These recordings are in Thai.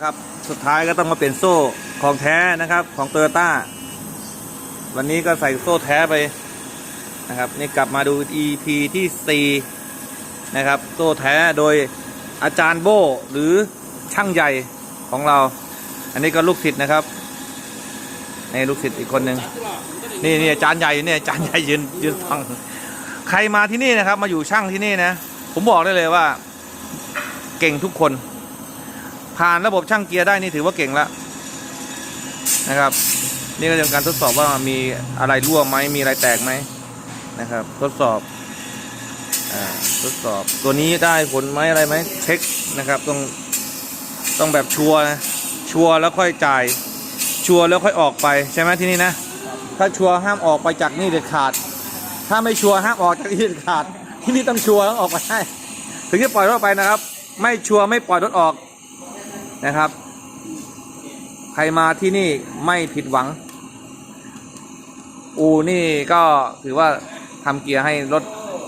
ครับสุดท้ายก็ต้องมาเป็นโซ่ของแท้นะครับ ของโตโยต้าวันนี้ก็ใส่โซ่แท้ไปนะครับนี่กลับมาดู EP ที่4นะครับ โซ่แท้โดยอาจารย์โบหรือช่างใหญ่ของเรา อันนี้ก็ลูกศิษย์นะครับนี่ลูกศิษย์อีกคนหนึ่งนี่นี่อาจารย์ใหญ่เนี่ยอาจารย์ใหญ่ยืนยืนฟังใครมาที่นี่นะครับ มาอยู่ช่างที่นี่นะ ผมบอกได้เลยว่า เก่งทุกคน ผ่านระบบช่างเกียร์ได้นี่ถือว่าเก่งแล้วนะครับ นี่ก็เป็นการทดสอบว่ามีอะไรรั่วไหมมีอะไรแตกไหมนะครับ ทดสอบอ่าทดสอบตัวนี้ได้ผลไหมอะไรไหมเช็คนะครับต้องต้องแบบชัวร์นะชัวร์แล้วค่อยจ่ายชัวร์แล้วค่อยออกไปใช่ไหมที่นี่นะ ถ้าชัวร์ห้ามออกไปจากนี่เด็ดขาด ถ้าไม่ชัวร์ห้ามออกจากที่เด็ดขาด ที่นี่ต้องชัวร์ต้องออกไปให้ถึงจะปล่อยรถไปนะครับ ไม่ชัวร์ไม่ปล่อยรถออก นะครับ ใครมาที่นี่ไม่ผิดหวัง อูนี่ก็ถือว่าทำเกียร์ให้รถ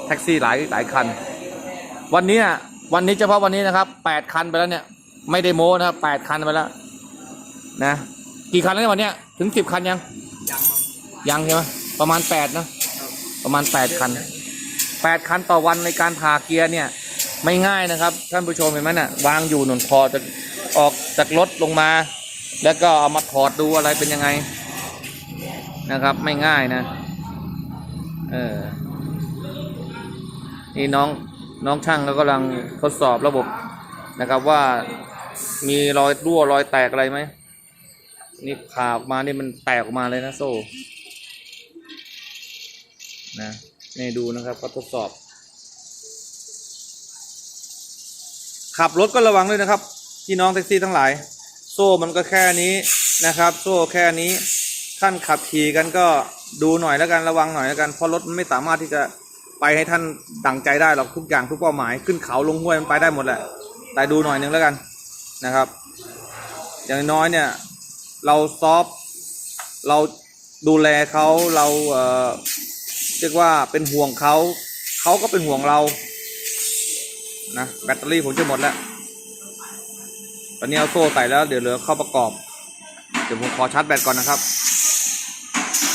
แท็กซี่หลายหลายคัน วันนี้วันนี้เฉพาะวันนี้นะครับแปดคันไปแล้วเนี่ย ไม่ได้โม้นะครับแปดคันไปแล้ว นะ กี่คันแล้วเนี่ยวันนี้ถึงสิบคันยัง ยังใช่ไหมประมาณแปดนะประมาณแปดคันแปดคันต่อวันในการผ่าเกียร์เนี่ย ไม่ง่ายนะครับ ท่านผู้ชมเห็นไหมน่ะวางอยู่หนุนพอจะ ออกจากรถลงมา แล้วก็เอามาถอดดูอะไรเป็นยังไงนะครับ ไม่ง่ายนะ เออ นี่น้องน้องช่างก็กำลังทดสอบระบบนะครับว่ามีรอยรั่วรอยแตกอะไรไหม นี่ผ่าออกมานี่มันแตกออกมาเลยนะโซ่ นะนี่ดูนะครับก็ทดสอบ ขับรถก็ระวังด้วยนะครับ พี่น้องแท็กซี่ทั้งหลาย โซ่มันก็แค่นี้นะครับ โซ่แค่นี้ท่านขับขี่กันก็ดูหน่อยแล้วกันระวังหน่อยแล้วกันเพราะรถมันไม่สามารถที่จะไปให้ท่านดั่งใจได้หรอกทุกอย่างทุกเป้าหมายขึ้นเขาลงห้วยมันไปได้หมดแหละ แต่ดูหน่อยนึงแล้วกันนะครับ อย่างน้อยเนี่ยเราซอฟต์เราดูแลเขาเราเอ่อเรียกว่าเป็นห่วงเขาเขาก็เป็นห่วงเรานะแบตเตอรี่ผมจะหมดแล้ว ตอนนี้เอาโซ่ใส่แล้วเดี๋ยวเหลือเข้าประกอบ เดี๋ยวผมขอชาร์จแบตก่อนนะครับ